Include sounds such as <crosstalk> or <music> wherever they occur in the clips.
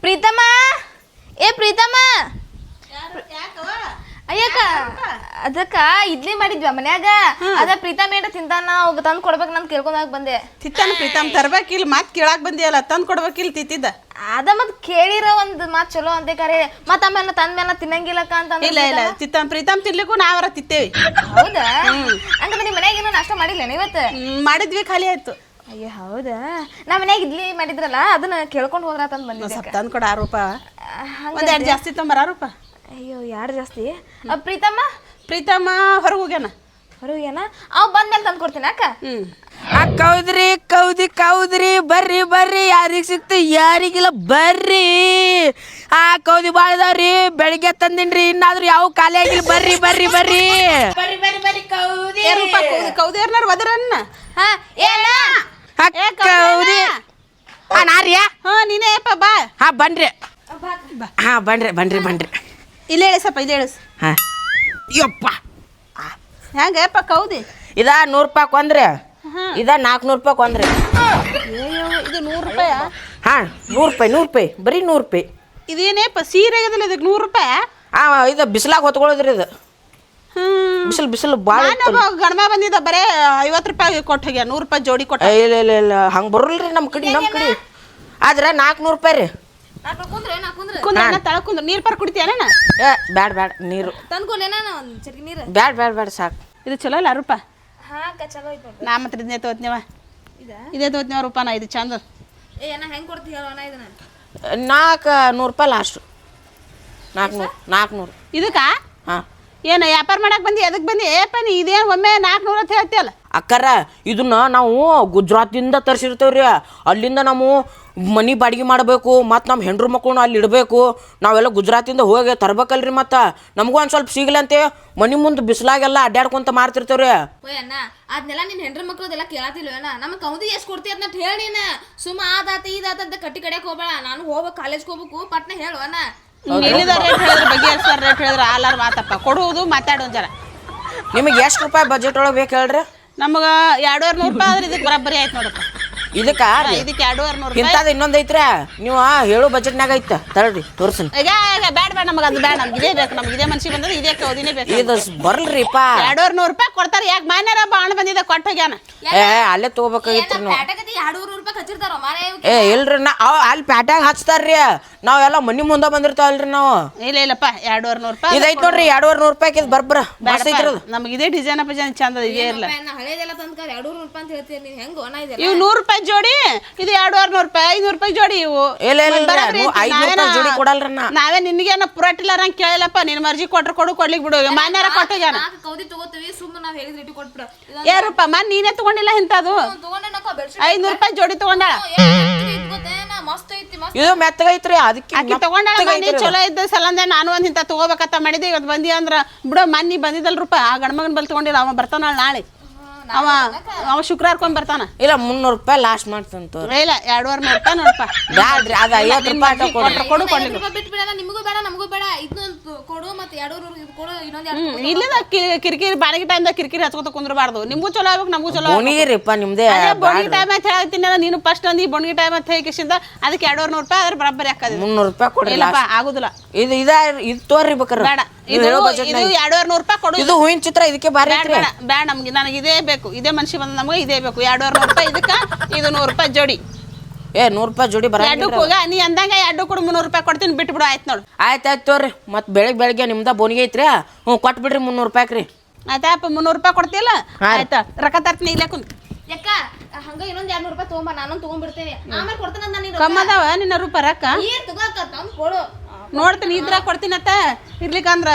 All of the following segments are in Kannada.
ಪ್ರೀತಮ್ಮ. ಏ ಪ್ರೀತಮ್ಮ. ಅಯ್ಯಕ್ಕ ಅದಕ್ಕ ಇಡ್ಲಿ ಮಾಡಿದ್ವಿ ಮನ್ಯಾಗ. ಅದ ಪ್ರೀತಮ್ ಏನ ತಿಂತಾನ ಅವಾಗ ತಂದ್ ಕೊಡ್ಬೇಕು ನಾನು ಕೇಳ್ಕೊಂಡಾಗ ಬಂದೆ. ತಿತ್ತಾನ ಪ್ರೀತಮ್ ತರ್ಬೇಕಿಲ್ಲ ಮಾತ್ ಕೇಳಾಕ್ ಬಂದಿಯಲ್ಲ ತಂದ್ ಕೊಡ್ಬೇಕಿಲ್ಲ ತಿತ್ತಿದ್ದ ಅದ ಮತ್ ಕೇಳಿರ ಒಂದ್ ಮಾತ್ ಚಲೋ ಅಂತೆ ಕರೆ. ಮತ್ ಆಮೇಲೆ ತಂದ ಮೇಲೆ ತಿನ್ನಂಗಿಲ್ಲಕ್ಕ ಅಂತ ಅಂದ್ರು ಇಲ್ಲ ಇಲ್ಲ ತಿತ್ತಾನ ಪ್ರೀತಮ್ ತಿನ್ಲಿಕ್ಕೂ ನಾವರ ತಿತ್ತೇವಿ ಹೌದಾ? ಹಂಗಂದ್ರೆ ನಿಮ್ ಮನ್ಯಾಗ ಏನೋ ನಾಷ್ಟ ಮಾಡಿಲ್ಲ ಇವತ್ತು? ಹ್ಮ್, ಮಾಡಿದ್ವಿ ಖಾಲಿ ಆಯ್ತು. ಅಯ್ಯ ಹೌದಾ? ನಮ್ಮ ಮನ್ಯಾಗ ಇಡ್ಲಿ ಮಾಡಿದ್ರಲ್ಲ ಅದನ್ನ ಕೇಳ್ಕೊಂಡ್ ಹೋದ್ರ ತಂದ್ ಬಂದಿದ್ದೆ ಸ್ವಲ್ಪ ತಂದ್ ಕೊಡ ಒಂದ್ ಎರಡು ಜಾಸ್ತಿ ತಂಬರ ಆರು ರೂಪಾಯಿ ಅಯ್ಯೋ ಯಾರು ಜಾಸ್ತಿ? ಆ, ಪ್ರೀತಮ್ಮ? ಪ್ರೀತಮ್ಮ ಹೊರಗೆ ಹೋಗ್ಯಾನ. ಹೊರಗೇನ ಅವ್ ಬಂದ್ಮೇಲೆ ತಂದು ಕೊಡ್ತೀನಿ ಅಕ್ಕ. ಆ ಕೌದ್ರಿ ಕೌದಿ ಕೌದ್ರಿ ಬರ್ರಿ ಬರ್ರಿ ಯಾರಿಗೆ ಸಿಕ್ತು ಯಾರಿಗಿಲ್ಲ ಬರ್ರಿ. ಆ ಕೌದಿ ಭಾಳ ಇದಾವ್ರಿ ಬೆಳಿಗ್ಗೆ ತಂದಿನ್ರಿ ಇನ್ನಾದ್ರೂ ಯಾವ ಖಾಲಿ ಆಗಿಲ್ಲ ಬರ್ರಿ ಬರ್ರಿ ಬರ್ರಿ. ಬರ್ರಿ ಬರ್ರಿ ಬರ್ರಿ ಕೌದಿ. ಏ ರೂಪ ಕೌದಿ ಕೌದಿಯರ್ನಾರ ಒದರನ್ನ ಹಾ ಏನ ಆ ಕೌದಿ ಆ ನಾರಿಯಾ? ಹಾ ನೀನೇ ಅಪ್ಪ ಬಾ. ಹಾ ಬನ್ರಿ. ಹಾ ಬನ್ರಿ ಬನ್ರಿ ಬನ್ರಿ. ಇಲ್ಲೇ ಇಳಿಸಪ್ಪ ಇಲ್ಲೇ ಇಳಿಸ್ ಹಾ. ಯಪ್ಪ. ಹೆಂಗ ಅಪ್ಪ ಕೌದಿ? ಇದ ನೂರು ರೂಪಾಯಿ ಕೊಂದ್ರಿ. ಇದ ನಾಲ್ಕುನೂರು ರೂಪಾಯಿ ಕೊಂದ್ರಿ. ಅಯ್ಯೋ ಇದು ನೂರು ರೂಪಾಯ? ಹಾ ನೂರು ರೂಪಾಯಿ ನೂರು ರೂಪಾಯಿ ಬರೀ ನೂರು ರೂಪಾಯಿ. ಇದೇನೇಪ್ಪ ಸೀರೆ ಆಗದಿಲ್ಲ ಇದಕ್ಕೆ ನೂರು ರೂಪಾಯಿ? ಆ ಇದು ಬಿಸಿಲಾಗ ಹೊತ್ಕೊಳ್ಳೋದ್ರಿ ಇದು. ಹ್ಮ್. ಬಿಸಿಲು ಬಿಸಿಲು ಭಾಳ ನಾನೊಬ್ಬ ಗಣಮ ಬಂದಿದ್ದ ಬರೇ ಐವತ್ತು ರೂಪಾಯಿ ಕೊಟ್ಟು ಹೋಗ್ಯ ನೂರು ರೂಪಾಯಿ ಜೋಡಿ ಕೊಟ್ಟ. ಇಲ್ಲ ಇಲ್ಲ ಇಲ್ಲ ಹಂಗೆ ಬರಲ್ರಿ ನಮ್ಮ ಕಡೆ ನಮ್ಮ ಕಡೆ. ಆದ್ರೆ ನಾಲ್ಕುನೂರು ರೂಪಾಯಿ ರೀ. ಕುಂದ್ರೆ ಕುಂದ್ರೆ? ಕುಂದ್ರ ತಳ ಕುಂದ್ರ. ನೀರ್ ಪರ್ ಕುಡಿತೀಯನ ಏ ಬ್ಯಾಡ ಬ್ಯಾಡ ನೀರು. ಒಂದು ಚರ್ಗಿ ನೀರು? ಬ್ಯಾಡ ಬ್ಯಾಡ ಬ್ಯಾಡ ಸಾಕು. ಇದು ಚಲೋ ಇಲ್ಲ ರೂಪ? ಹಾ ಅಕ್ಕ ಚಲೋ ಐತ್ ನೋಡ್ರಿ. ನಾ ಮಾತ್ರ ಇದನ್ನೇ ತಗೋತ್ನೇವ ಇದ? ಇದೇ ತಗೋತ್ನೇವ ರೂಪಾನ ಇದು ಚಂದ. ಏ ಹೆಂಗ್ ಕೊಡ್ತಿ ಹೇಳೋಣ ಇದನ್ನ? ನಾಲ್ಕು ನೂರು ರೂಪಾಯಿ ಲಾಸ್ಟು ನಾಲ್ಕುನೂರು ನಾಲ್ಕುನೂರು ಇದಕ್ಕ? ಹಾಂ. ಏನು ವ್ಯಾಪಾರ ಮಾಡಕ್ ಬಂದಿ ಅದಕ್ಕೆ ಬಂದಿ? ಏಪ್ಪ ನೀ ಇದೇನು ಒಮ್ಮೆ ನಾಲ್ಕುನೂರ ಅಂತ ಹೇಳ್ತೀಯಲ್ಲ. ಅಕ್ಕಾರ ಇದನ್ನ ನಾವು ಗುಜರಾತಿಂದ ತರಿಸಿರ್ತೇವ್ರಿ. ಅಲ್ಲಿಂದ ನಾವು ಮನಿ ಬಾಡಿಗೆ ಮಾಡಬೇಕು ಮತ್ತು ನಮ್ಮ ಹೆಂಡ್ರು ಮಕ್ಕಳನ್ನ ಅಲ್ಲಿ ಇಡಬೇಕು. ನಾವೆಲ್ಲ ಗುಜರಾತಿಂದ ಹೋಗಿ ತರ್ಬೇಕಲ್ರಿ ಮತ್ತು. ನಮಗೂ ಒಂದು ಸ್ವಲ್ಪ ಸಿಗ್ಲಂತೆ ಮನಿ ಮುಂದೆ ಬಿಸಿಲಾಗೆಲ್ಲ ಅಡ್ಡಾಡ್ಕೊಂತ ಮಾರ್ತಿರ್ತೇವ್ರಿ. ಓಯ್ ಅಣ್ಣ ಅದನ್ನೆಲ್ಲ ನಿನ್ನ ಹೆಂಡ್ರ ಮಕ್ಳದೆಲ್ಲ ಕೇಳತಿಲ್ವ ಅಣ್ಣ? ನಮ್ಮ ಕೌದಿ ಎಷ್ಟು ಕೊಡ್ತಿ ಅದನ್ನ ಹೇಳಿ ನೀನು. ಸುಮ್ಮ ಆದಾತ ಇದಾತ ಅಂತ ಕಟ್ಟಿ ಕಡೆಗೆ ಹೋಗ್ಬೇಡ. ನಾನು ಹೋಗ್ಬೇಕು ಕಾಲೇಜ್ಗೆ ಹೋಗ್ಬೇಕು ಪಟ್ನ ಹೇಳು ಅಣ್ಣ. ಎಲ್ಲಿದ ರೇಟ್ ಹೇಳಿದ್ರೆ ಬಗೆಹರಿಸ್ತಾರ ರೇಟ್ ಹೇಳಿದ್ರೆ? ಆಲಾರ್ ಮಾತಪ್ಪ. ಕೊಡುವುದು ಮಾತಾಡೋ ಜರ ನಿಮಗೆ ಎಷ್ಟು ರೂಪಾಯಿ ಬಜೆಟ್ ಒಳಗೆ ಬೇಕು ಹೇಳ್ರಿ? ನಮಗ ಎರಡೂವರೆ ನೂರು ರೂಪಾಯಿ ಆದ್ರೆ ಇದಕ್ಕೆ ಬರಾಬರಿ ಆಯ್ತು ನೋಡಪ್ಪ. ಇದಕ್ಕ ಇದಕ್ಕೆ ಎರಡೂವರೆ ನೂರು ರೂಪಾಯಿ. ಇಂಥದ್ದು ಇನ್ನೊಂದು ಐತ್ರ? ನೀವು ಹೇಳು ಬಜೆಟ್ನಾಗ ಐತ. ತರ್ರಿ ತೋರ್ಸನ್. ಈಗ ಈಗ ಬೇಡ ಬೇಡ ನಮಗೆ ಅದು ಬೇಡ ನಮ್ಗೆ ಇದೇ ಬೇಕು ನಮ್ಗೆ ಇದೇ ಮನ್ಸಿಗೆ ಬಂದದ ಇದೇ ಕೌದಿನೇ ಬೇಕು ಇದು ಬರ್ಲ್ರಿಪ್ಪ ಎರಡೂವರೆ ನೂರು ರೂಪಾಯಿ ಕೊಡ್ತಾರೆ. ಯಾಕೆ ಮಾನ್ಯಾರ ಬಾಣ ಬಂದಿದೆ ಕೊಟ್ಟು ಹೋಗ್ಯಾನ. ಏ ಅಲ್ಲೇ ತಗೋಬೇಕಾಗಿತ್ತು ನಾವು. ಏ ಇಲ್ರಿ ನಾ ಅವ್ ಅಲ್ಲಿ ಪ್ಯಾಟ್ಯಾಗ ಹಚ್ತಾರ್ರಿ. ನಾವೆಲ್ಲ ಮನಿ ಮುಂದೆ ಬಂದಿರ್ತಾವಲ್ರಿ ನಾವು. ಇಲ್ಲ ಇಲ್ಲಪ್ಪ ಎರಡೂವರೆ ನೂರು ರೂಪಾಯಿ ಇದೈತ್ ನೋಡ್ರಿ ಎರಡೂವರೆ ನೂರು ರೂಪಾಯಿ ಇದು ಬರ್ಬ್ರ. ಮಸ್ತ್ ಐತ್ರಿ ಅದು. ನಮ್ಗೆ ಇದೇ ಡಿಸೈನ್ ಅಪ್ಪ ಚಂದ ಇದೇ ಇರಲ್ಲ ಹಳೇದೆಲ್ಲ ತಂದ್ಕಾರ ಎರಡು ರೂಪಾಯಿ ಅಂತ ಹೇಳ್ತೀರಿ ನೀವು ಹೆಂಗೆ ಒಣ ಇದೆಲ್ಲ ಇವು ನೂರು ರೂಪಾಯಿ ಜೋಡಿ? ಇದು ಎರಡೂವರೆ ನೂರು ರೂಪಾಯಿ ಐನೂರು ರೂಪಾಯಿ ಜೋಡಿ ಇವು. ಇಲ್ಲ ಇಲ್ಲ ಮತ್ತ್ ಬರಾಬರಿ ಇಲ್ಲ ಐತಿ. ಐದು ರೂಪಾಯಿ ನಾವೇನ- ಜೋಡಿ ಕೊಡಲ್ರಿ ನಾ ನಾವೇ ನಿನ್ಗೇನ ಪುರಾಟಿಲ್ಲ ನಂಗೆ ಕೇಳಿಲ್ಲಪ್ಪ ನಿನ್ನ ಮರ್ಜಿ ಕೊಟ್ರು ಕೊಡು ಕೊಡ್ಲಿಕ್ ಬಿಡು. ಮಾನ್ಯಾರ ಕೊಟ್ಟಿಗಾನ ನಾಲ್ಕು ಕೌದಿ ತಗೋತೀವಿ ಸುಮ್ಮನೆ ನಾವು ಹೇಳಿದ್ರೆ ಇಟ್ಟು ಕೊಟ್ಬಿಡು. ಇದೊಂದು ಏ ರೂಪ ನೀನೇ ತಗೊಂಡಿಲ್ಲ ಇಂಥದು ತಗೊಂಡೆ ಐನೂರು ರೂಪಾಯಿ ಜೋಡಿ ತಗೊಂಡಾಳ ನಾ ಮಸ್ತ್ ಐತಿ ಮಸ್ತ್ ಇದು ಮೆತ್ತಗೈತ್ರಿ ಅದಕ್ಕೆ ಆಕಿ ತಗೊಂಡಾಳ ಮನ್ನಿ ಚಲೋ ಇದ್ದ ಸಲಂದೆ ನಾನು ಒಂದ್ ತಗೋಬೇಕಂತ ಮಾಡಿದೆ ಇವತ್ತು ಬಂದಿ ಅಂದ್ರ ಬಿಡೋ ಮನ್ನಿ ಬಂದಿದ್ದಲ್ ರೂಪಾಯಿ ಆ ಗಣಮಗನ್ ಬಲ್ ತಗೊಂಡಿಲ್ಲ ಅವ ಬರ್ತಾನ ನಾಳೆ. ಅವ ಅವ ಶುಕ್ರವಾರಕ್ಕೊಂಡ್ ಬರ್ತಾನ. ಇಲ್ಲ ಮುನ್ನೂರು ರೂಪಾಯಿ ಲಾಸ್ಟ್ ಮಾಡ್ತಂತ ಇಲ್ಲ ಎರಡೂವರೆ ಮಾಡ್ತಾನ ನೋಡಪ್ಪ. ಬ್ಯಾಡ್ರಿ ಅದು ಐವತ್ತು ರೂಪಾಯಿ ಕೊಡು ಕೊಡ್ಲಿ ರೂಪಾಯಿ ಬಿಟ್ಟು ಬಿಡಲ್ಲ ನಿಮಗೂ ಬೇಡ ನಮಗೂ ಬೇಡ. ಇದನ್ನೊಂದು ಕೊಡು ಮತ್ತೆ ಎರಡು ನೂರು ಇದು ಕೊಡು ಇನ್ನೊಂದು ಕಿರಿಕಿರಿ ಬಾಡಿಗೆ ಟೈಮ್ದ ಕಿರಿಕಿರಿ ಹಚ್ಕೊತ ಕುಂದ್ರಬಾರ್ದು. ನಿಮಗೂ ಚಲೋ ಆಗ್ಬೇಕು ನಮಗೂ ಚಲೋ. ಬೋಣಿಗಿರಿಪ್ಪ ನಿಮ್ದೇ ಬೋಣಿಗೆ ಟೈಮ್ ಅಂತ ಹೇಳ್ತೀನಲ್ಲ ನೀನು ಫಸ್ಟ್ ಅಂದಿ ಬೋಣಿಗೆ ಟೈಮ್ ಅಂತ ಹೇಗಿಸಿಂದ ಅದಕ್ಕೆ ಎರಡೂವರೆ ನೂರು ರೂಪಾಯಿ ಅದ್ರ ಬರಬ್ಬರಿ ಹಾಕದಿ ಮುನ್ನೂರು ರೂಪಾಯಿ ಕೊಡಿ ಇಲ್ಲಪ್ಪ ಆಗುದಿಲ್ಲ. ಇದು ಇದ ಇದು ತೋರಿ ಬೇಕಾರ. ಬೇಡ. ಇದು ಇದು ಹೇಳೋ ಬಜೆಟ್ ಇದು. ಎರಡೂವರೆ ನೂರು ರೂಪಾಯಿ ಕೊಡು. ಇದು ಹೂವಿನ ಚಿತ್ರ ಇದಕ್ಕೆ ಬಾರಿ ಬೇಡ ಐತ್ರಿ ಬೇಡ ಬೇಡ ನಮ್ಗೆ ನನಗೆ ಇದೇ ಬೇಕು. ಇದೇ ಮನುಷ್ಯ ಬಂದ ನಮಗೆ ಇದೇ ಬೇಕು. ಎರಡೂವರೆ ನೂರು ರೂಪಾಯಿ ಇದಕ್ಕೆ ಇದು ನೂರು ರೂಪಾಯಿ ಜೋಡಿ. ಏ ನೂರು ರೂಪಾಯಿ ಜೋಡಿ ಬರ ಎರಡು ಹೋಗ ನೀ ಅಂದಂಗ ಎರಡು ಕೂಡ ಮುನ್ನೂರು ರೂಪಾಯಿ ಕೊಡ್ತೀನಿ ಬಿಟ್ಬಿಡು ಆಯ್ತು ನೋಡು. ಆಯ್ತು ಆಯ್ತು ತೋರಿ ಮತ್ತೆ ಬೆಳಗ್ಗೆ ಬೆಳಗ್ಗೆ ನಿಮ್ದ ಬೋನಿಗೆ ಐತ್ರಿ? ಹ್ಞೂ ಕೊಟ್ಬಿಡ್ರಿ ಮುನ್ನೂರು ರೂಪಾಯಿ ರೀ ಆಯ್ತಾಯಪ್ಪ ಮುನ್ನೂರು ರೂಪಾಯಿ ಕೊಡ್ತಿಲ್ಲ ಆಯ್ತಾ ರೊಕ್ಕ ತರ್ತೀನಿ ಇಲ್ಲೇ ಕುಂತ್. ಯಾಕ? ಹಂಗ ಇನ್ನೊಂದ್ ಎರಡ್ ನೂರು ರೂಪಾಯಿ ತಗೊಂಬ ನಾನು ತಗೊಂಡ್ಬಿಡ್ತೇನೆ ಆಮೇಲೆ ಕೊಡ್ತೇನೆ ಅಂತ ನೀನು ಕಮ್ಮ ನಿನ್ನ ರೂಪಾಯಿ ರೊಕ್ಕ? ಏನ್ ತಗೋಕ ತಂದ್ ಕೊಡು. ನೋಡ್ತೀನಿ ಇದ್ರ ಕೊಡ್ತೀನತ್ತ ಇರ್ಲಿಕ್ಕಂದ್ರ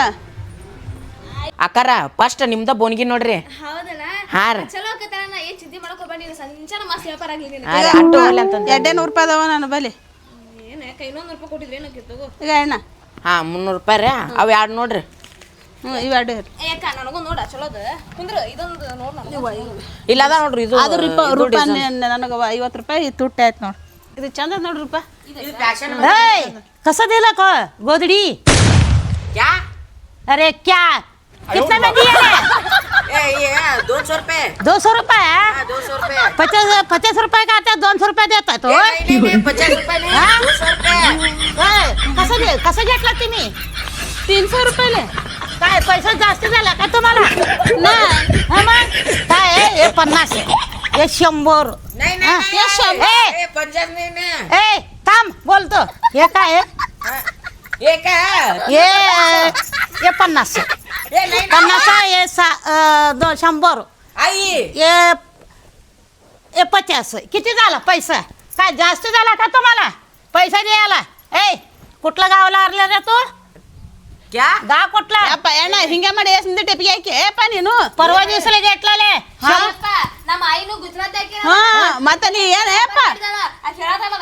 ಅಕ್ಕಾರ ಫಸ್ಟ್ ನಿಮ್ದ ಬೋನ್ಗಿ ನೋಡ್ರಿ. ಹೌದಲ್ಲ? ಹಾ ರೀ. ಚಲೋ ಆಕತ್ತಲ್ಲ ನಾ ಏನ್ ಚಿಂತೆ ಮಾಡಕ್ ಹೋಗ್ಬೇಡ ನೀನು. ಸಂಚಾರ ಮಸ್ತ್ ವ್ಯಾಪಾರ ಆಗ್ಲಿ ನೀನು ಹಾ ರೀ ಅಟ್ಟು ಹೋಗ್ಲಿ ಅಂತಂದ. ಎರಡೇ ನೂರು ರೂಪಾಯಿ ಅದಾವ ನನ್ನ ಬಲ್ಲಿ. ಏನ್ ಯಾಕ ಇನ್ನೊಂದ್ ರೂಪಾಯಿ ಕೊಟ್ಟಿದ್ರೆ ಏನಕ್ಕೆ ತಗೋ? ಈಗ ಅಣ್ಣ ಹಾಂ ಮುನ್ನೂರು ರೂಪಾಯಿ ರೀ. ಅವು ಎರಡು ನೋಡ್ರಿ. ಹ್ಞೂ. ಏ ಅಕ್ಕ ನನಗೂ ನೋಡ ಚಲೋದ. ಕುಂದ್ರ ಇದೊಂದು ನೋಡ್ ನನಗೂ ಇಲ್ಲ ಅದ ನೋಡ್ರಿ ಇದು ಅದು ರೂಪಾಯಿ ನನಗೆ ಐವತ್ತು ರೂಪಾಯಿ ತುಟ್ಟಿ ಆಯ್ತು ನೋಡಿ. ಇದು ಚಂದ ಅದ ನೋಡ್ರಿ ರೂಪಾಯಿ ಏಯ್ ಕಸದಿಲ್ಲ ಕೋ ಗೋದಡಿ ಯಾ ಅರೆ ಕ್ಯಾ कितना में दिया रे ए ये दोन सौ रुपये दो सौ रुपये हाँ, दो सौ रुपये पचास पचास रुपये का आता दोन सौ रुपये देता तो ए, नहीं, नहीं, नहीं, पचास रुपये नहीं हाँ? दो सौ रुपये काय? कसं घे कसं घेतला तुम्ही तीन सौ रुपये काय पैसा जास्त झाला का तुम्हाला नाही हा मग काय आहे? हे पन्नास आहे. हे शंभर नहीं हाँ, नहीं ये शंभर. नहीं ए! ए, पचास नहीं नहीं ए थांब बोलतो हे काय आहे? हाँ, ये क्या है हे हे पन्नास आहे. ये नहीं पन्नास आहे, हे सा अं, दोन शंभर आई हे हे पचास आहे. किती झाला पैसा काय जास्त झाला का तुम्हाला पैसा द्यायला ए कुठलं गावाला आरला रे तू क्या गाव कुठला ಅಪ್ಪ ಎಣ್ಣ ಹಿಂಗೆ ಮಾಡಿ ಎಷ್ಟ್ ಟೆಪಿಗೆ ಹಾಕಿ ಏಪ ನೀನು परवा दिवसाला घेतलाले ನಮ್ಮ ಆಯಿನು ಗುಜರಾತ್ ಹಾ ಮತ್ತೆ ನೀ ಏನ್ ಏಪ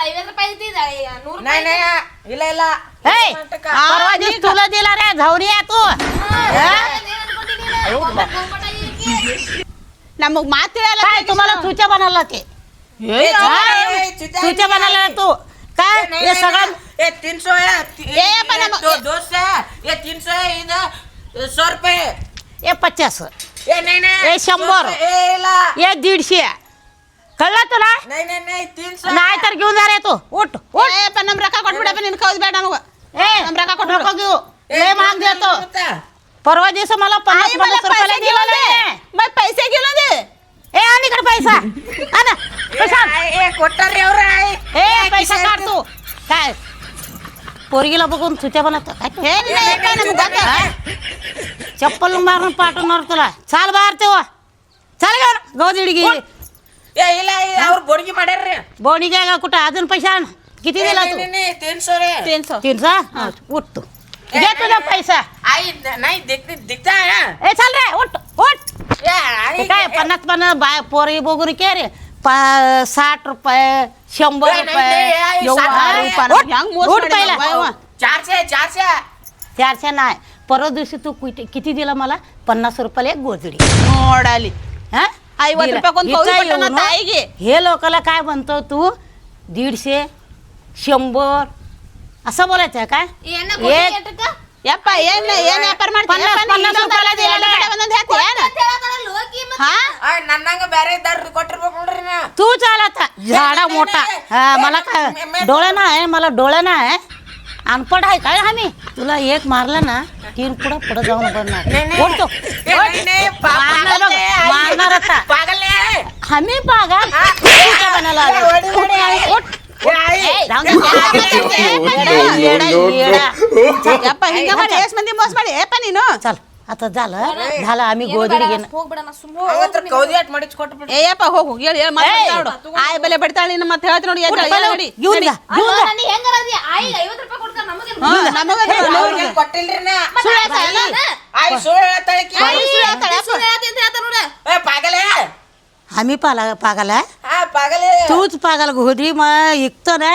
ಐವತ್ತು ರೂಪಾಯಿ ಇದ್ದಿದ್ದ ನೂರು नहीं नहीं ಇಲ್ಲ ಇಲ್ಲ ए परवा दिवस तुला दिला रे झवरी आहे तू ನಮಗ್ ಮಾತಿರಲ್ಲ काय तुम्हाला चुच्या बनाला ते ए, काय? चुच्या- चुच्या बनाला तू काय नहीं, हे नहीं, सगळं नहीं, ये तीन सौ है ती- ए, ये पण हम- दो दो सौ है ये तीन सौ है इधर सौ रुपये हे पचास ए शंभर. ए शंभर एला दीडशे. कळलं तुला? नाही तर घेऊन जा रे तू. उठ उठ. ए पण नम्रका कोटबिडा पण खाऊस बॅडा मग ए. नम्रका कोट नको घेऊ. ए महाग देतो. परवा दिवस मला पाच पन्नास रुपये दिले नाही. मग पैसे गेलो दे. ए आणि इकडे पैसा. <laughs> आना पैसा. ए कोटर रेवर आहे. ए पैसा काढ तू. काय? पोरगीला बघून तुझ्या बनत हे नाही ಏಪ ನಮ್ಗ್ ಗೊತ್ತ. चप्पल मारून पाठवणार तुला चाल बाहेर तेव्हा चाल गा गौदिडगी ಏ ಇಲ್ಲ ಇಲ್ಲ, ಅವ್ರು ಬೋರ್ಗಿ ಮಾಡ್ಯಾರ್ರಿ बोणी घ्या कुठं अजून पैसा आण किती ए, दिला नाही, तू नाही, नाही, तीन सौ रे तीन सौ तीनचा हा, उठ तू घे तुझा पैसा आई न- नाही दिख दिखता है ए चाल रे उठ उठ ए, आई, हे काय पन्नास पन्नास बाय पोरी बघून के रे साठ रुपये शंभर नाही, रुपये रुपयाला चारशे नाही. परवा दिवशी तू किती दिला मला? पन्नास रुपयाला एक गोजडी. मोडाली. हा? ऐवत दिला. हे लोकाला काय म्हणतो तू? दीडशे शंभर असं बोलायचं आहे काय? या पाय ये येत ये ना पन्नास- रुपयाला ಹಾ ಆಯ್ ನನ್ನಂಗ ಬೇರೆ ಇದ್ದಾರ್ರಿ ಕೊಟ್ಟಿರ್ಬೇಕು ನೋಡ್ರಿ ನಾ तू चाल आता झाडा नाही, मोठा नाही. हा ए, मला काय मी- मी- डोळे ना आहे मला डोळे ना आहे अनपड आहे काय आम्ही तुला एक मारलं ना तीन पुढं पुढं जाऊन बनणार नाही, नाही. ओढतो ए, नाही, नाही, पा- मारणार पागल आहे, आई. मारणार आता पागल आहे. आम्ही पागा हा. तुझ्या बनायला आलो. ए, वडी, वडी, आई. उठ. ए, आई. जाऊन दे. येडा, येडा, येडा. ಯಪ್ಪ ಹಿಂಗ ಮಾಡಿ ಎಷ್ಟ್ ಮಂದಿ ಮೋಸ ಮಾಡಿ ಏಪ ನೀನು चल आता झालं झालं आम्ही गोदडी घेणं ಹೋಗ್ಬಿಡ ನಾ ಸುಮ್ಮ ಅವತ್ರ ಕೌದಿ ಅಟ್ ಮಾಡಿಸ್ ಕೊಟ್ಬಿಟ್ಟು ಏ ಯಪ್ಪ ಹೋಗು ಹೇಳಿ ಹೇಳಿ ಮತ್ತೆ ಏಯ್. ನೋಡು ಆಯ್ ಬೆಲೆ ಬಿಡ್ತಾಳ ನೀನು ಮತ್ತೆ ಹೇಳ್ತಿ ನೋಡಿ ಎದ್ದ ಬಲ, ನೋಡಿ ಇವ್ನ್ ಬಾ, ಇವ್ನ್ ಬಾ. ಹಾ ನಮಗ ಅವ್ರಿಗೆ ಕೊಟ್ಟಿಲ್ರಿ ನಾ ಸುಳ್ಳು ಹೇಳ್ತಾ ಇಲ್ಲ? ಆಯ್ ಸುಳ್ಳು ಹೇಳ್ತಾಳೆ ಈಕಿ. ಸುಳ್ಳು ಹೇಳ್ತಾಳೆ, ಸುಳ್ಳು ಹೇಳ್ತಿ ಅಂತ ಹೇಳ್ತಾ ನೋಡು. ए पागल आहे आम्ही पाला पागल आहे हा पागल आहे तूच पागल गोधडी मग ऐकतो ना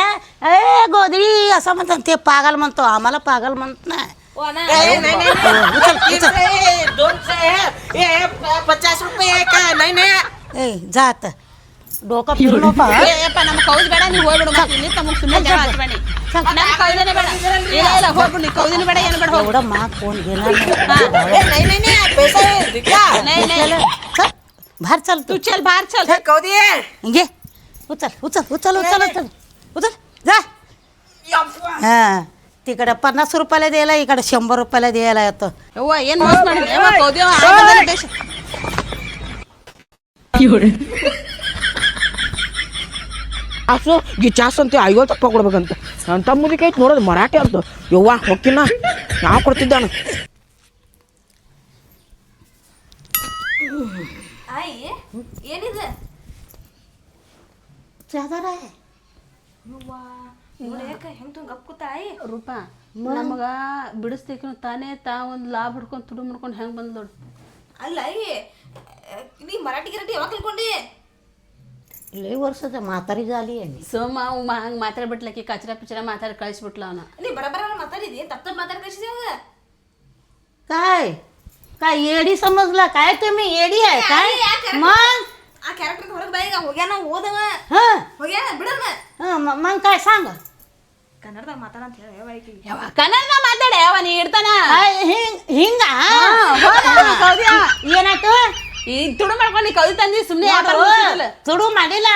ए गोधडी असं म्हणतात ते पागल म्हणतो आम्हाला पागल म्हणत नाही ಓ ಅಣ್ಣ, ए, नाही, नाही, नाही. उचल, तीन उचल. सौ आहे, दोन सौ आहे. ए, प- पचास रुपये आहे का नाही नाही ए जात डोकं फिरू नको ಏ ಯಪ್ಪ ನಮ್ಮ ಕೌದಿ ಬೇಡ ನೀ ಹೋಗ್ಬಿಡು ಮತ್ತೆ ಇಲ್ಲಿ ತಮ್ಮ ಸುಮ್ಮನೆ ಜಗಳ ಹಚ್ಬೇಡಿ ನಮ್ಮ ಕೌದಿನೇ ಬೇಡ ಇಲ್ಲ ಇಲ್ಲ ಹೋಗ್ಬಿಡು ನೀ ಕೌದಿನ ಬೇಡ ಏನು ಬೇಡ ಹೋಗ್ಬಿಡು एवढं महाग कोण घेणार नाही. ए, नाही नाही नाही पैसा आहे दिखा. नाही नाही चल बाहेर चल तू तू चल बाहेर चल ए, कौदी आहे. घे उचल उचल उचल उचल उचल उचल जा यप्पा. हा तिकडे पन्नास रुपयाला द्यायला इकडे शंभर रुपयाला द्यायला येतो ಯವ್ವ ಏನ್ ಮೋಸ ಮಾಡಿದ್ರಿ ಯವ್ವ ಕೌದಿ ಅವ ಆ ಬಂದನ ದೇಶ असं ಗಿಚಾಸ್ ಅಂತ ಐವತ್ತು ರೂಪಾಯಿ ಕೊಡ್ಬೇಕಂತ ನನ್ನ ತಮ್ಮದಿಗೆ ಐತೆ ನೋಡೋದು ಮರಾಠಿ ಅಂತ ಯವ್ವ ಹೊಕ್ಕಿನ ಯಾವ ಕೊಡ್ತಿದ್ದಾನ ಆಯಿ ಏನಿದೆ ಚಾದರ ಯವ್ವ ನೋಡಿ ಯಾಕ ಹೆಂಗ್ ತುಂಬ ಗಪ್ ಕೂತ ಆಯಿ ರೂಪ ನಮಗ ಬಿಡಿಸ್ಬೇಕಿನ ತಾನೇ ತಾ ಒಂದು ಲಾಭ ಹಿಡ್ಕೊಂಡು ತುಡು ಮಾಡ್ಕೊಂಡು ಹೆಂಗೆ ಬಂದ್ ನೋಡು ಅಲ್ಲ ಆಯಿ ನೀ ಮರಾಠಿ ಗಿರಾಟಿ ಯಾವಾಗ ತಿಳ್ಕೊಂಡಿ लई वर्षाचं म्हातारी झाली आहे मी ಸೋಮ ಅವ್ ಹಂಗೆ ಮಾತಾಡ್ಬಿಟ್ಲಕಿ ಕಚರ ಪಿಚರ ಮಾತಾಡಿ ಕಳಿಸ್ಬಿಟ್ಲ ಅವನ ನೀ ಬರಬರ ಮಾತಾಡಿದಿ ತಪ್ಪ ತಪ್ಪ ಮಾತಾಡಿ ಕಳಿಸಿದೆ ಅವಾಗ काय काय येडी समजला काय तुम्ही येडी आहे काय आई, या character- मग ಆ ಕ್ಯಾರೆಕ್ಟರ್ ಹೊರಗೆ ಬೈಗ ಹೋಗ್ಯಾನ ಓದವ ಹಾ. ಹೋಗ್ಯಾನ ಬಿಡವ ಹಾ ಮಂಗ್ ಕಾಯ್ ಸಾಂಗ. ಕನ್ನಡದ ಮಾತಾಡ ಅಂತ ಹೇಳಿ ಯಾವ ಯಾವ ಕನ್ನಡದಾಗ ಮಾತಾಡ ಯಾವ ನೀ ಇಡ್ತಾನ? ಹಿಂಗ ಹಿಂಗ? ಕೌದ್ಯಾ ಏನಾಯ್ತು? ಈ ತುಡು ಮಾಡ್ಕೊಂಡು ನೀ ಕೌದಿ ತಂದಿ ಸುಮ್ಮನೆ ತುಡು ಮಾಡಿಲ್ಲ.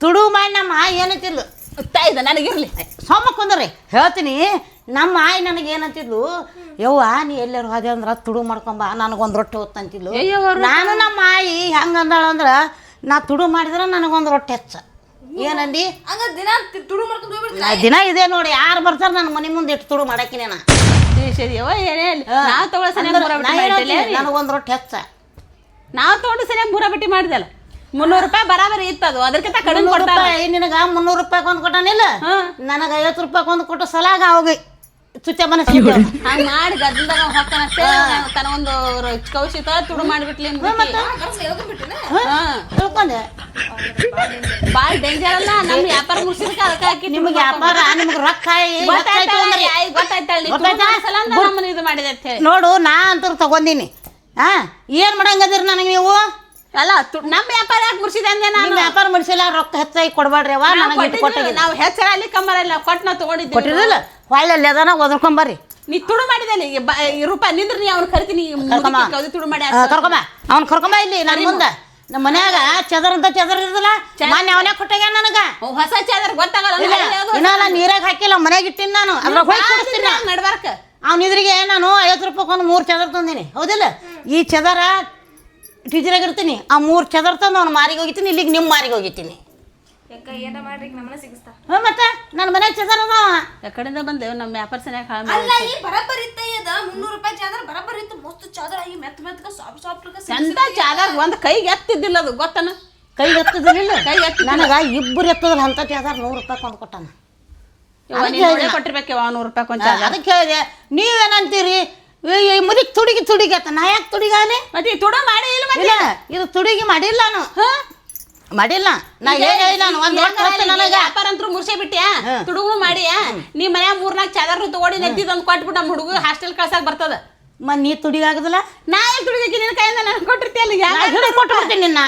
ತುಡು ಮಾಡಿ ನಮ್ಮ ಆಯಿ ಏನಂತಿದ್ಲು? ನನಗೆ ನನಗಿರ್ಲಿ. ಸೋಮ ಕುಂದ್ರಿ ಹೇಳ್ತೀನಿ. ನಮ್ಮ ಆಯಿ ನನಗೆ ಏನಂತಿದ್ಲು ಯವ್ವ ನೀ ಎಲ್ಲರೂ ಹೋದೆ ಅಂದ್ರೆ ತುಡು ಮಾಡ್ಕೊಂಬ ನನಗೊಂದು ರೊಟ್ಟಿ ಹೊತ್ತಂತಿದ್ಲು. ನಾನು ನಮ್ಮ ಆಯಿ ಹೆಂಗಂದಾಳಂದ್ರೆ ನಾ ತುಡು ಮಾಡಿದ್ರೆ ನನಗೊಂದು ರೊಟ್ಟಿ ಹೆಚ್ಚ. ಏನಂದಿ? ಹಂಗ ದಿನ ತುಡು ಮಾಡ್ಕೊಂಡು ಹೋಗ್ಬಿಡ್ತೀನಿ ನಾ ದಿನ ಇದೆ ನೋಡಿ ಯಾರು ಬರ್ತಾರ ನನ್ನ ಮನೆ ಮುಂದೆ ಇಟ್ಟು ತುಡು ಮಾಡಕ್ಕಿನ ಸರಿಯವ ಏನೇ ನಾವು ತಗೊಳ್ಳೋ ಸರಿಯಾಗಿ ನನಗೊಂದು ರೊಟ್ಟಿ ಹೆಚ್ಚ. ನಾವು ತೊಗೊಂಡು ಸರಿಯಾಗಿ ಮೂರ ಬಿಟ್ಟಿ ಮಾಡಿದಲ್ಲ. ಮುನ್ನೂರು ರೂಪಾಯಿ ಬರಾಬರಿ ಇತ್ತು ಅದು. ಅದಕ್ಕಿಂತ ಕಡಿಮೆ ಕೊಡ್ತಾರೆ ನಿನಗ ಮುನ್ನೂರು ರೂಪಾಯಿ ಕೊಂದು ಕೊಟ್ಟಾನಿಲ್ಲ? ನನಗೆ ಐವತ್ತು ರೂಪಾಯಿ ಕೊಂದು ಕೊಟ್ಟು ಸಲಾಗ ಹೋಗಿ ಚುಚ್ಚ ಮನಸ್ಸು ಹಂಗ ಮಾಡಿ ಗದ್ದಲ್ದಾಗ ಹೊಕ್ಕನಷ್ಟೇ ತನ ಒಂದು ಕೌಶಿತ ತುಡು ಮಾಡಿಬಿಟ್ಲಿ ತಿಳ್ಕೊಂಡೆ ಬಾಳ ಡೇಂಜರ್ ಅಲ್ಲ ನಮ್ ವ್ಯಾಪಾರ ಮುಗಿಸಿದಕ್ಕೆ ಅದಕ್ಕೆ ಹಾಕಿ ನಿಮಗೆ ವ್ಯಾಪಾರ ನಿಮ್ಗೆ ರೊಕ್ಕ ಹೆಚ್ಚಾಯ್ತು ಅಂದ್ರೆ ಗೊತ್ತಾಯ್ತಾ? ನಮ್ಮನ್ನ ಇದು ಮಾಡಿದೆ ಅಂತ ಹೇಳಿ. ನೋಡು ನಾ ಅಂತೂ ತಗೊಂಡಿನಿ ಹಾ ಏನ್ ಮಾಡಂಗದಿರಿ ನನಗೆ ನೀವು? ಅಲ್ಲ ತು- ನಮ್ಮ ವ್ಯಾಪಾರ ಯಾಕೆ ಮುಗಿಸಿದೆ ಅಂದೆ ನಾನು? ನಿಮ್ ವ್ಯಾಪಾರ ಮಾಡಿಸಿಲ್ಲ ರೊಕ್ಕ ಹೆಚ್ಚಾಗಿ ಕೊಡ್ಬೇಡ್ರಿ ಅವ್ವ ನಾವು ನನಗೆ ಇಟ್ಟು ನಾವು ಹೆಚ್ಚರ ಅಲ್ಲಿ ಕಮ್ಮರ ಇಲ್ಲ ಕೊಟ್ಟು ನಾವು. ತಗೊಂಡಿದ್ದೀವಿ ಕೊಟ್ಟಿರಲಿಲ್ಲ. ಹೊಳ್ಳಿ ಅದನ ಒದರ್ಕೊಂಬರ್ರಿ ನೀ ತುಡು ಮಾಡಿದಲ್ಲಿ ಈಗ ಬ- ಈ ರೂಪಾಯಿ ನಿಂದ್ರ ನೀ ಅವ್ನು ಕರಿತೀನಿ ಈ ಕರ್ಕೊಂಬ. ಕೌದಿ ತುಡು ಮಾಡಿ ಕರ್ಕೊಂಬ ಅವ್ನ ಕರ್ಕೊಂಬ ಇಲ್ಲಿ ನನ್ನ ಮುಂದೆ. ನಮ್ಮ ಮನ್ಯಾಗ ಚದರ್ ಅಂತ ಚದರ್ ಇರಲ್ಲ ಮೊನ್ನೆ ಅವನೇ ಕೊಟ್ಟಾಗ ನನಗ? ಅವ್ ಹೊಸ ಚಾದರ್ ಗೊತ್ತಾಗಲ್ಲ ಇಲ್ಲ ಇನ್ನ ನಾನು ನೀರಾಗ ಹಾಕಿಲ್ಲ ಮನೆಗೆ ಇಟ್ಟಿನಿ ನಾನು. ಅದ್ರ ಹೋಗಿ ಕುಡಿಸ್ತೀನಿ ನಡ್ಬಾರ್ಕ. ಅವ್ನ ಇದ್ರಿಗೆ ನಾನು ಐವತ್ತು ರೂಪಾಯಿ ಒಂದು ಮೂರು ಚದರ್ ತಂದೀನಿ. ಹೌದಿಲ್ಲ? ಈ ಚದರ ಟೀಚರಾಗ ಇರ್ತೀನಿ ಆ ಮೂರು ಚದರ್ ತಂದು ಅವ್ನ ಮಾರಿಗೆ ಹೋಗಿತೀನಿ ಇಲ್ಲಿಗೆ ನಿಮ್ಮ ಮಾರಿಗೆ ಹೋಗಿತೀನಿ ಯಾಕ ಏನ ಮಾಡ್ರಿ ನಮ್ಮನ್ನ ಸಿಗಿಸ್ತಾ ಹ್ಞೂ ಮತ್ತೆ ನನ್ನ ಮನ್ಯಾಗ ಚದರ್ ಅದಾವ. ಯಾಕಡೆಯಿಂದ ಬಂದೇವು ನಮ್ಮ ವ್ಯಾಪಾರ ಸರಿಯಾಗಿ ಹಾಳು ಅಲ್ಲ ಈ ಬರಬ್ಬರ್ ಇತ್ತ ಅದ ಮುನ್ನೂರು ರೂಪಾಯಿ ಚಾದರ್ ಬರಬ್ಬರ್ ಇತ್ತು ಮಸ್ತ್ ಚಾದರ್ ಆಗಿ ಮೆತ್ತ ಮೆತ್ತಗ ಸಾಫ್ಟ್ ಸಾಫ್ಟ್ ಚಂದ ಚಾದರ್ ಒಂದ್ ಕೈಗೆ ಎತ್ತಿದ್ದಿಲ್ಲ ಅದು ಗೊತ್ತನ? ಕೈಗೆ ಎತ್ತದಿಲ್ಲ ಕೈ ಎತ್ತಿ ನನಗೆ ಇಬ್ಬರು ಎತ್ತದ್ರ ಅಂತ ಚದರ್ ನೂರು ರೂಪಾಯಿ ಕೊಂಡು ಕೊಟ್ಟಾನ. ಕೊಟ್ಟಿರ್ಬೇಕು ನೂರು ರೂಪಾಯಿ ಕೊಂಚ ಅದಕ್ಕೆ ಹೇಳಿದೆ ನೀವೇನಂತೀರಿ? ಮುದಿಗೆ ತುಡಿಗಿ ತುಡಿಗಿ ಅಂತ. ನಾ ಯಾಕೆ ತುಡಿಗಾನೆ? ಮತ್ತೆ ತುಡು ಮಾಡಿ ಇಲ್ಲ ಮತ್ತೆ ಇದು ತುಡಿಗಿ ಮಾಡಿಲ್ಲ ನಾನು. ಮಾಡಿಲ್ಲ. ನಾ ಏನ್ ಹೇಳಿ ನಾನು ಒಂದ್ ಹೊತ್ತು ನನಗೆ. ವ್ಯಾಪಾರ ಅಂತೂ ಮುರ್ಸೇ ಬಿಟ್ಟಿಯಾ ತುಡುಗು ಮಾಡಿಯಾ? ನೀ ಮನ್ಯಾಗ ಮೂರ್ನಾಲ್ಕು ಚಾದರ್ ತಗೊಂಡಿ ನೆತ್ತಿದ್ ಒಂದು ಕೊಟ್ಬಿಟ್ಟು ನಮ್ಮ ಹುಡುಗ ಹಾಸ್ಟೆಲ್ ಕಳ್ಸಕ್ ಬರ್ತದ. ಮ ನೀ ತುಡಿಗಾಗದಲ್ಲ? ನಾ ಎಲ್ಲಿ ತುಡಿದಕ್ಕೆ ನಿನ್ನ ಕೈಯಿಂದ ನಾನು ಕೊಟ್ಟಿರ್ತೀಯಲ್ಲ ನಾ ಹಿಡಿದು ಕೊಟ್ಟು ಬಿಡ್ತೀನಿ ನಿನ್ನ.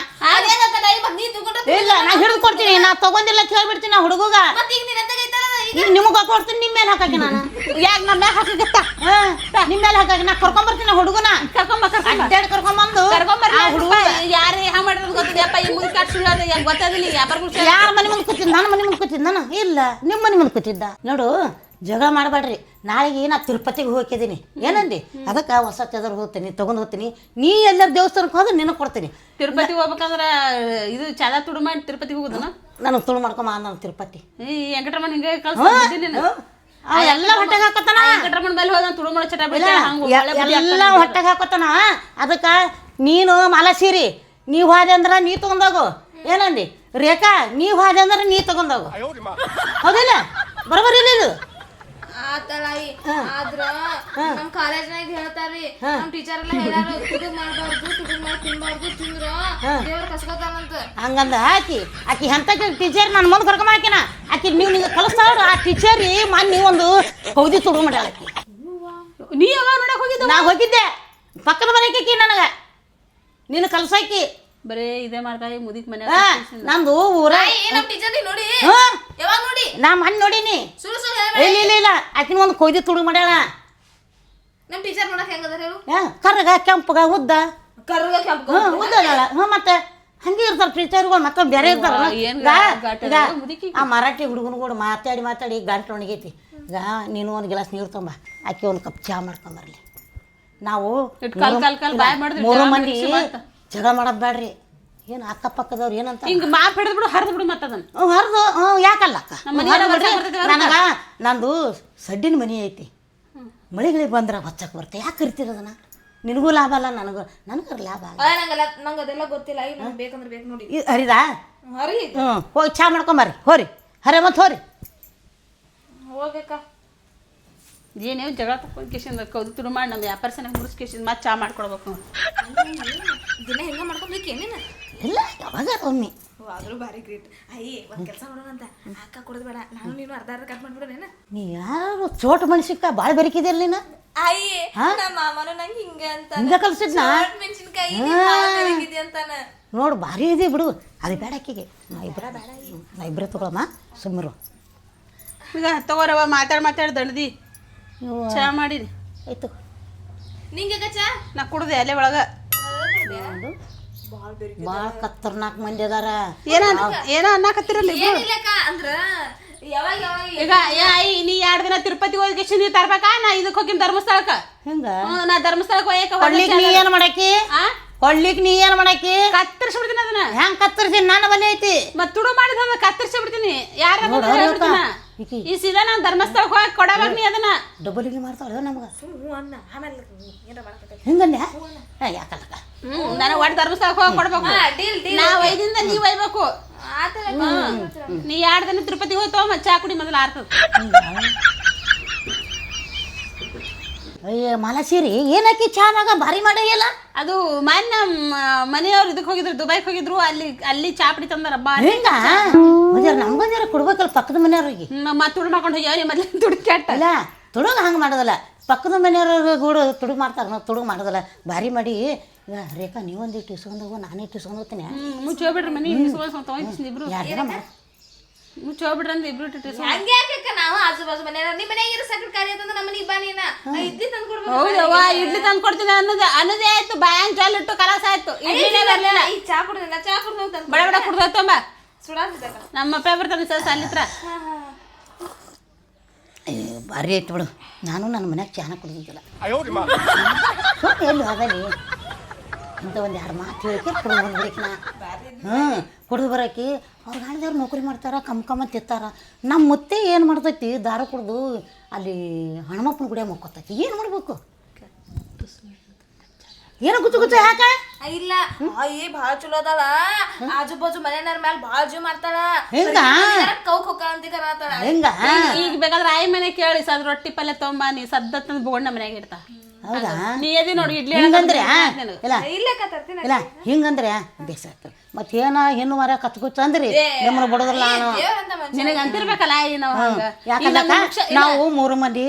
ಇಲ್ಲ ನಾ ಹಿಡಿದು ಕೊಡ್ತೀನಿ. ನಾ ತಗೊಂಡಿಲ್ಲ ಅಂತ ಹೇಳ್ಬಿಡ್ತೀನಿ ನಾ ಹುಡುಗ ಮತ್ ಈಗ ನಿಮಗೆ ಕೊಡ್ತೀನಿ ನಿಮ್ಮ ಮೇಲೆ ಹಾಕಿ ನಾನು. ಯಾಕೆ ನಮ್ಮ ಹಾಕಕತ್ತ ಹಾ ನಿಮ್ಮ ಮೇಲೆ ಹಾಕಿ ನಾ ಕರ್ಕೊಂಬರ್ತೀನಿ ಹುಡುಗನ. ಕರ್ಕೊಂಬ ಅಡ್ಡಾಡಿ ಕರ್ಕೊಂಬಂದು. ಕರ್ಕೊಂಬರ್ ಹುಡುಗ ಯಾರು ಹ್ಯಾಂಗ ಮಾಡಿರೋದು ಗೊತ್ತಿದೆಯಪ್ಪ ಈ ಮುಂದೆ ಕಾಟ್ ಸುಳ್ಳು ಅದ ಯಾಕೆ ಗೊತ್ತಾದಿಲ್ಲ ಯಾರ ಮನೆ ಮುಂದೆ ಕೂತಿದ್ದ? ನನ್ನ ಮನೆ ಮುಂದೆ ಕೂತಿದ್ದ ನಾನು? ಇಲ್ಲ ನಿಮ್ಮ ಮನೆ ಮುಂದೆ ಕೂತಿದ್ದ. ನೋಡು ಜಗಳ ಮಾಡಬೇಡ್ರಿ. ನಾಳೆಗೆ ನಾ ತಿರುಪತಿಗೆ ಹೋಗಿದ್ದೀನಿ ಏನಂದಿ? ಅದಕ್ಕೆ ಹೊಸ ಚದರ್ ಹೋಗ್ತೀನಿ ತಗೊಂಡು ಹೋಗ್ತೀನಿ. ನೀ ಎಲ್ಲರ ದೇವಸ್ಥಾನಕ್ಕೆ ಹೋದ್ರೆ ನಿನಗೆ ಕೊಡ್ತೀನಿ. ತಿರುಪತಿ ಹೋಗ್ಬೇಕಂದ್ರೆ ಇದು ಚಾದ ತುಡು ಮಾಡಿ ತಿರುಪತಿಗೆ ಹೋಗುದನ? ನಾನು ತುಳು ಮಾಡ್ಕೊಂಬ ನಾನು ತಿರುಪತಿ. ಈ ವೆಂಕಟರಮಣ ಹಿಂಗೆ ಕಳ್ಸಿ ಎಲ್ಲ ಹೊಟ್ಟೆಗೆ ಹಾಕೋತಾನ? ವೆಂಕಟರಮಣ ಮೇಲೆ ಹೋದ ತುಳು ಮಾಡೋ ಚಟ ಹಂಗ ಎಲ್ಲ ಹೊಟ್ಟೆಗೆ ಹಾಕೋತಾನ? ಅದಕ್ಕೆ ನೀನು ಮಲಸೀರಿ ನೀ ಹೋದೆ ಅಂದ್ರೆ ನೀ ತಗೊಂಡೋಗು. ಏನಂದಿ? ರೇಖಾ ನೀವು ಹೋದೆ ಅಂದ್ರೆ ನೀ ತಗೊಂಡೋಗು. ಹೌದಿಲ್ಲ? ಬರಬರ್ ಇಲ್ಲ ಇದು? ಆತಲ್ಲ ಆದ್ರ ನಮ್ ಕಾಲೇಜ್ನಾಗ ಹೇಳ್ತಾರಿ ನಮ್ ಟೀಚರ್ ಎಲ್ಲ ಹೇಳ್ಯಾರ ತುಡುಗ್ ಮಾಡ್ಬಾರ್ದು ತುಡುಗ್ ಮಾಡಿ ತಿನ್ಬಾರ್ದು ತಿಂದ್ರ ದೇವ್ರ ಕಸ್ಕೋತಾರಂತ. ಹಂಗಂದ ಆಕಿ ಆಕಿ ಎಂತ ಟೀಚರ್ ನನ್ನ ಮುಂದೆ ಕರ್ಕೊಂಡ್ ಹಾಕಿನ ಆಕಿ ನೀವು ನಿಂಗೆ ಕಲಿಸ್ತಾವ್ರ ಆ ಟೀಚರ್ ಮೊನ್ನೆ ಒಂದು ಕೌದಿ ತುಡು ಮಾಡ್ಯಾಳ ಆಕಿ. ನೀ ಯಾವಾಗ ನೋಡಕ್ ಹೋಗಿದ್ದ ನಾ ಹೋಗಿದ್ದೆ. ಪಕ್ಕದ ಮನೆಗೆ ಆಕಿ ನನಗೆ. ನಿನ್ನ ಕಲ್ಸಾಕಿ. ಬರೇ ಇದೇ ಮಾಡ್ತಾ ಈ ಮುದಿಕ್ ಮನೆ ನಂದು ಊರ ನಮ್ ಟೀಚರ್ ನೋಡಿ. ಯಾವಾಗ ನೋಡಿ? ನಾ ಮೊನ್ನೆ ನೋಡೀನಿ. ಸುಳ್ಳು ಸುಳ್ಳು ಹೇಳ್ಬೇಡ. ಇಲ್ಲ ಇಲ್ಲ ಇಲ್ಲ ಆಕಿನ ಒಂದು ಕೊಯ್ದು ತುಡು ಮಾಡ್ಯಾಳ. ನಮ್ಮ ಟೀಚರ್ ನೋಡಕ್ ಹೆಂಗದ ಹೇಳು? ಯಾ, ಕರ್ರಗ ಕೆಂಪಗ ಉದ್ದ. ಕರ್ಗ ಕೆಂಪು ಹ್ಞೂ ಉದ್ದ. ಅದಾಳ. ಹ್ಞೂ ಮತ್ತೆ ಹಂಗೆ ಇರ್ತಾರೆ ಟೀಚರ್ಗಳು ಮತ್ತೆ ಬೇರೆ ಇರ್ತಾರಲ್ಲ ಏನ್ ಗಾಟ ಈಗ ಮುದುಕಿ? ಆ ಮರಾಠಿ ಹುಡುಗನ ಕೂಡ ಮಾತಾಡಿ ಮಾತಾಡಿ ಗಂಟ್ಲು ಒಣಗೈತಿ. ಈಗ ನೀನು ಒಂದು ಗ್ಲಾಸ್ ನೀರು ತೊಂಬ. ಆಕೆ ಒಂದು ಕಪ್ ಚಹಾ ಮಾಡ್ಕೊಂಬರ್ಲಿ ನಾವು ಇಟ್ ಕಾಲ್ ಕಾಲ್ ಕಾಲ್ ಬಾಯ್ ಮಾಡಿದ್ರೆ ಮೂರು ಮಂದಿ ಜಗಳ ಮಾಡೋದು ಬೇಡ್ರಿ ಏನು ಅಕ್ಕಪಕ್ಕದವ್ರು ಏನಂತ? ಹಿಂಗ್ ಮಾಪ್ ಹಿಡಿದ್ ಬಿಡು ಹರಿದ್ ಬಿಡು ಮತ್ತದನ್ನ ಹ್ಞೂ ಹರಿದು ಹ್ಞೂ ಯಾಕಲ್ಲ ಅಕ್ಕ? ನಮ್ಮ ಮನೆಯವ್ರ ಹರ್ದ್ ಬಿಡ್ರಿ. ವರ್ಷ ನನಗ ನಂದು ಸಡ್ಡಿನ ಮನಿ ಐತಿ. ಮಳೆಗಳಿಗೆ ಬಂದ್ರೆ ಹೊಚ್ಚಕ್ಕೆ ಬರುತ್ತೆ ಯಾಕೆ ಕರಿತೀರ ಅದನ್ನ? ನಿನಗೂ ಲಾಭ ಅಲ್ಲ ನನಗೂ ನನಗೂ ಲಾಭ ಅಲ್ಲ. ಆ, ನಂಗಲ್ಲ ನಂಗೆ ಅದೆಲ್ಲ ಗೊತ್ತಿಲ್ಲ. ಈಗ ನಂಗೆ ಬೇಕಂದ್ರೆ ಬೇಕು ನೋಡಿ. ಇದು ಹರಿದಾ? ಹರಿ. ಹ್ಞೂ ಹೋಗಿ ಚಾ ಮಾಡ್ಕೊಂಬರ್ರಿ ಹೋರಿ. ಹರೇ ಮತ್ತೆ ಹೋರಿ. ಹೋಗ್ಬೇಕಾ ಏನೇನು ಜಗಳ ತಕ್ಕೊಂಡು ಕಿಶಿಂದ ಕೌದು ತುಡು ಮಾಡಿ ನಮ್ಮ ವ್ಯಾಪಾರ ಸನ ಮುಗಿಸ್ ಕಿಶಿಂದ ಮತ್ತೆ ಚಾ ಮಾಡ್ಕೊಡ್ಬೇಕು ದಿನ ಹೆಂಗ ಮಾಡ್ಕೊಬೇಕು ಏನೇನ? ಇಲ್ಲ ಯಾವಾಗ ಒಮ್ಮೆ ಆದ್ರೂ ಭಾರಿ ಗ್ರೇಟ್ ಅಯ್ಯ ಒಂದು ಕೆಲಸ ಮಾಡೋಣ ಅಂತ. ಅಕ್ಕ ಕೊಡೋದು ಬೇಡ. ನಾನು ನೀನು ಅರ್ಧ ಅರ್ಧ ಕಟ್ ಮಾಡ್ಬಿಡೋಣ ನೀ ಯಾರು ಚೋಟ ಮನುಷ್ಯಕ್ಕ ಭಾಳ ಬೆರಕಿದಿಲ್ಲ ನೀನು? ಅಯ್ಯೇ ನಮ್ಮ ಮಾಮನು ನಂಗೆ ಹಿಂಗೆ ಅಂತ ಹಿಂಗೆ ಕಲ್ಸಿದ್ನಾ ಮೆಣಸಿನ್ಕಾಯಿ ಅಂತಾನ. ನೋಡು ಭಾರಿ ಇದೆ ಬಿಡು. ಅದು ಬೇಡ ಆಕಿಗೆ. ನಾ ಇಬ್ಬರ ಬೇಡ ನಾ ಇಬ್ಬರ ತಗೊಳಮ್ಮ. ಸುಮ್ಮರು. ಈಗ ತಗೋರವ ಮಾತಾಡ್ ಮಾತಾಡ್ ದಣದಿ. ಚಾ ಮಾಡಿರಿ. ಆಯ್ತು. ನಿಂಗೆ ಚಾ? ನಾ ಕುಡ್ದೆ ಅಲ್ಲೇ ಒಳಗ. ಭಾಳ ಕತ್ತರ್ನಾಕ್ ಮಂದಿ ಅದಾರ. ಏನೋ ಏನ ಅನ್ನಕತ್ತಿರಲ್ಲ ಅಂದ್ರ ಯಾವಾಗ ಯಾವಾಗ ಈಗ ನೀ ಎರಡ್ ದಿನ ತಿರುಪತಿ ಹೋಗಿ ನೀ ತರ್ಬೇಕಾ? ನಾ ಇದಕ್ ಹೋಗಿನ್ ಧರ್ಮಸ್ಥಳಕ್ಕ. ಹಿಂಗ? ಹ್ಮ್, ನಾ ಧರ್ಮಸ್ಥಳಕ್ಕೆ ಹೋಯಕ ಹೊಳ್ಳಿಗ್ ನೀ ಏನ್ ಮಾಡಾಕಿ? ಹೊಳ್ಳಿಗ್ ಕೊಳ್ಳಿಕ್ ನೀ ಏನ್ ಮಾಡಾಕಿ? ಕತ್ತರಿಸ್ಬಿಡ್ತೀನಿ ಅದನ್ನ. ಹೆಂಗ್ ಕತ್ತರಿಸಿ ನಾನು ಬಲ್ಲಿ ಐತಿ. ಮತ್ ತುಡು ಮಾಡಿದ ಕತ್ತರಿಸಿ ಬಿಡ್ತೀನಿ ಯಾರ ಈಕಿ. ಈ ಸೀದಾ ನಾನ್ ಧರ್ಮಸ್ಥಳಕ್ಕೆ ಹೋಗಿ ಕೊಡವಾಗ ನೀ ಅದನ್ನ. ಡಬಲಿಗೆ ಮಾಡ್ತಾಳ ನಮಗ ಹ್ಞೂ ಅನ್ನ. ಆಮೇಲೆ ಏನಾರ ಮಾಡಕತ್ತೆ ಹಿಂಗನ್ಯ? ಯಾಕಲ್ಲಕ್ಕ? ಹ್ಮ್ ನನಗ್ ಒಟ್ಟು ಧರ್ಮಸ್ಥಳಕ್ಕೆ ಹೋಗಿ ಕೊಡ್ಬೇಕು. ನಾ ಒಯ್ದಿಂದ ನೀ ಒಯ್ಬೇಕು. ಆತರ ನೀ ಎರಡು ದಿನ ತಿರುಪತಿ ಹೋಗಿ ತಗೋ ಚಾ ಕುಡಿ ಮೊದಲು ಆರ್ತದ. ಅಯ್ಯ ಮಲಸೀರಿ. ಏನಕ್ಕೆ ಚಾನಾಗ ಭಾರಿ ಮಾಡಿಯಲ್ಲ ಅದು ಮೊನ್ನೆ ನಮ್ಮ ಮನೆಯವ್ರು ಇದಕ್ಕೆ ಹೋಗಿದ್ರು ದುಬೈಗೆ ಹೋಗಿದ್ರು ಅಲ್ಲಿ ಅಲ್ಲಿ ಚಾಪಡಿ ತಂದಾರ. ಬಾರಿ ಹಿಂಗ? ಒಂಜಾರ ನಮ್ಗೊಂಜಾರ ಕೊಡ್ಬೇಕಲ್ಲ ಪಕ್ಕದ ಮನೆಯವ್ರಿಗೆ? ಮತ್ತೆ ತುಡು ಮಾಡ್ಕೊಂಡು ಹೋಗಿ ಅವ್ನಿ ಮೊದ್ಲು ತುಡು ಕೆಟ್ಟಲ್ಲ ತುಡುಗ ಹಂಗೆ ಮಾಡೋದಲ್ಲ. ಪಕ್ಕದ ಮನೆಯವ್ರ ಗೂಡು ತುಡುಗ್ ಮಾಡ್ತಾರೆ ನಾವು ತುಡುಗ್ ಮಾಡೋದಲ್ಲ. ಭಾರಿ ಮಾಡಿ. ಈಗ ರೇಖಾ ನೀವೊಂದಿಟ್ಟು ಇಸ್ಕೊಂಡು ಹೋಗು ನಾನು ಇಟ್ಟು ಇಸ್ಕೊಂಡು ಹೋಗ್ತೀನಿ ಮುಚ್ಚಿ ಹೋಗ್ಬಿಡ್ರಿ ಮನಿ ಇಬ್ರು. ದಿನ ಐತ್ ಇಬ್ರು ಹಂಗೆ ನಾವು ಆಜು ಬಾಜು ಮನೆ ನಿಮ್ಮ ಇರೋ ಕಾರ್ಯ ಅಂತಂದ್ರೆ ನಮ್ಮ ಮನೆಗೆ ಬಾ ನೀನ. ಇಡ್ಲಿ ತಂದು ಕೊಡ್ಬೇಕು ಹೌದವ್ವ ಇಡ್ಲಿ ತಂದು ಕೊಡ್ತೀನಿ ಅನ್ನೋದು ಅನ್ನೋದೇ ಆಯ್ತು. ಬಾಯಂಗ್ ಜಾಲ್ ಇಟ್ಟು ಕಲಾಸ ಆಯ್ತು. ಇಡ್ಲಿನೇ ಬರ್ಲಿಲ್ಲ. ಈ ಚಾ ಕುಡ್ದ ಚಾ ಕುಡ್ದು ಬಡ ಬಡ ನಮ್ಮ ಪೇಪರ್ ತಂದು ಸರ್ ಭಾರಿ ಬಿಡು. ನಾನು ನನ್ನ ಮನ್ಯಾಗ ಚಾನ ಕುಡಿದಿದ್ದಿಲ್ಲ. ಎಲ್ಲಿ ಇಂಥ ಒಂದು ಯಾರು ಮಾತು ಹೇಳಿಕೆ ಕುಡಿದು ಬಂದ್ಬಿಡಿಕ್ ನಾ. ಹ್ಞೂ ಕುಡಿದು ಬರೋಕೆ ಅವ್ರ ಗಾಡಿದವ್ರು ನೌಕರಿ ಮಾಡ್ತಾರ ಕಮ್ ಕಮ್ಮ ತಿತ್ತಾರ ನಮ್ಮ ಮುತ್ತೆ ಏನು ಮಾಡ್ತೈತಿ ದಾರ ಕುಡ್ದು ಅಲ್ಲಿ ಹಣಮಪ್ಪನ ಗುಡಿಯಾಗ ಮುಕ್ಕೋತೈತಿ. ಏನು ಮಾಡ್ಬೇಕು? ಏನು ಗುಚ್ಚು ಗುಚ್ಚು ಯಾಕ ಇಲ್ಲ. ಅಯ್ಯ ಭಾಳ ಚಲೋ ಅದಾಳ. ಆಜು ಬಾಜು ಮನೆಯವ್ರ ಮ್ಯಾಲ ಭಾಳ ಜೀವ ಮಾಡ್ತಾಳ. ಹೆಂಗ? ಕೌಕ್ ಹೊಕ್ಕ ಅಂತ ಕರತಾಳ ಹೆಂಗ? ಈಗ ಬೇಕಾದ್ರೆ ಆಯಿ ಮನೆ ಕೇಳಿ ಸದ್ ರೊಟ್ಟಿ ಪಲ್ಯ ತೊಂಬಾನಿ ನೀ ಸದ್ದ ತಂದು ಬೋಗಣ್ಣ ಮನ್ಯಾಗ ಇಡ್ತಾ. ಹೌದಾ? ನೀ ಎದಿ ನೋಡಿ ಇಡ್ಲಿ ಹಿಂಗಂದ್ರೆ ಇಲ್ಲ. ಇಲ್ಲ ಹಿಂಗಂದ್ರೆ ಬೇಸಾಯ್ತು ಮತ್ತೆ ಏನ ಹೆಣ್ಣು ಮರ ಕತ್ಕೊಚ್ಚ ಅಂದ್ರಿ? ನಿಮ್ಮನ್ನ ಬಡದ್ರಲ್ಲ ನಾನು. ನಿನಗೆ ಅಂತಿರ್ಬೇಕಲ್ಲ ನಾವು ಯಾಕಂದ್ರೆ. ನಾವು ಮೂರು ಮಂದಿ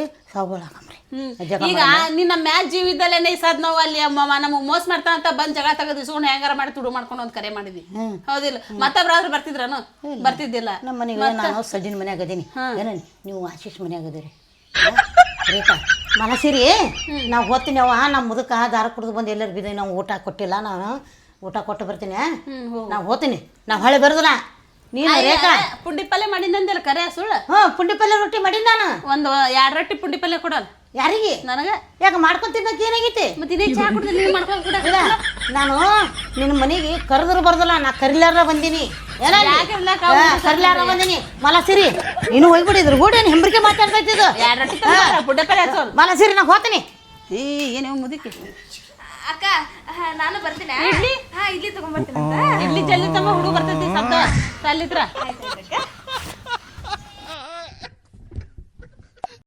ಹ್ಮ್. ಈಗ ನಿನ್ನ ಮ್ಯಾಚ್ ಜೀವ ಇದ್ದಲ್ಲೇನೆ ಸದ್ ನಾವು ಅಲ್ಲಿ ಅಮ್ಮ ನಮಗ್ ಮೋಸ ಮಾಡ್ತಾನಂತ ಬಂದ್ ಜಗಳ ತೆಗೆದು ಸುಣ್ಣ ಹೆಂಗಾರ ಮಾಡಿ ತುಡು ಮಾಡ್ಕೊಂಡು ಒಂದ್ ಕರೆ ಮಾಡಿದ್ವಿ. ಹೌದಿಲ್ಲ? ಮತ್ತೊಬ್ರಾದ್ರು ಬರ್ತಿದ್ರನು? ಬರ್ತಿದ್ದಿಲ್ಲ. ನಮ್ಮ ಮನೆಗೆ ನಾನು ಸಜ್ಜಿನ ಮನ್ಯಾಗ ಅದೀನಿ. ಏನ ನೀವು ಆಶೀಶ್ ಮನ್ಯಾಗ ಅದೀರಿ. <laughs> ರೇಖಾ ಮನಸಿರಿ ನಾವು ಹೋಗ್ತೀನಿ ಅವ ನಮ್ಮ ಮುದಕ ದಾರ ಕುಡಿದು ಬಂದು ಎಲ್ಲರೂ ಬಿದ್ದಿ ನಾವು ಊಟ ಕೊಟ್ಟಿಲ್ಲ ನಾನು. ಊಟ ಕೊಟ್ಟು ಬರ್ತೀನಿ. ನಾವು ಹೋಗ್ತೀನಿ. ನಾವು ಹಳೆ ಬರೋದಿಲ್ಲ ನೀನು ರೇಖಾ. ಪುಂಡಿ ಪಲ್ಯ ಮಾಡಿದ್ದಂದಿಲ್ಲ ಕರೆ ಸುಳ್ಳು? ಹ್ಞೂ ಪುಂಡಿ ಪಲ್ಯ ರೊಟ್ಟಿ ಮಾಡಿ ನಾನು. ಒಂದು ಎರಡು ರೊಟ್ಟಿ ಪುಂಡಿ ಪಲ್ಯ ಕೊಡಲ್ಲ. ಯಾರಿಗೆ? ನನಗೆ. ಯಾಕೆ ಮಾಡ್ಕೊಂತಿದ್ದಕ್ಕೆ ಏನಾಗೈತಿ? ಮತ್ತೆ ಇದೇ ಚಾ ಕುಡ್ದು ನೀನು ಮಾಡ್ಕೊಂಡು ಕೂಡ ನಾನು ನಿನ್ನ ಮನೆಗೆ ಕರೆದ್ರು ಬರ್ದಲ್ಲ ನಾ ಕರಿಲಾರ ಬಂದೀನಿ. ಏನ ಯಾಕೆ ಇರ್ಲಾಕ ಕರಿಲಾರ ಬಂದೀನಿ. ಮಲಸಿರಿ. ನೀನು ಹೋಗ್ಬಿಟ್ಟಿದ್ರು ಗೂಡೇನು ಹೆಂಬ್ರಿಕೆ ಮಾತಾಡ್ತೈತಿ ಇದು ಎರಡು ರೊಟ್ಟಿ ತಂದು ಪುಂಡಿ ಪಲ್ಯ ಹಚ್ಚೋಲ್ಲ ಮಲಸಿರಿ ನಾ ಹೋತೀನಿ ಏ ಏನೇ ಮುದುಕಿ? ಅಕ್ಕ ಹಾ, ನಾನು ಬರ್ತೀನಿ. ಇಲ್ಲಿ ಹಾ ಇಡ್ಲಿ ತಗೊಂಡ್ಬರ್ತೀನಿ ಅಂತ. ಇಡ್ಲಿ ಜಲ್ದಿ ತಮ್ಮ ಹುಡುಗ ಬರ್ತೈತಿ ಸದ್ದ ಅಲ್ಲಿತ್ರ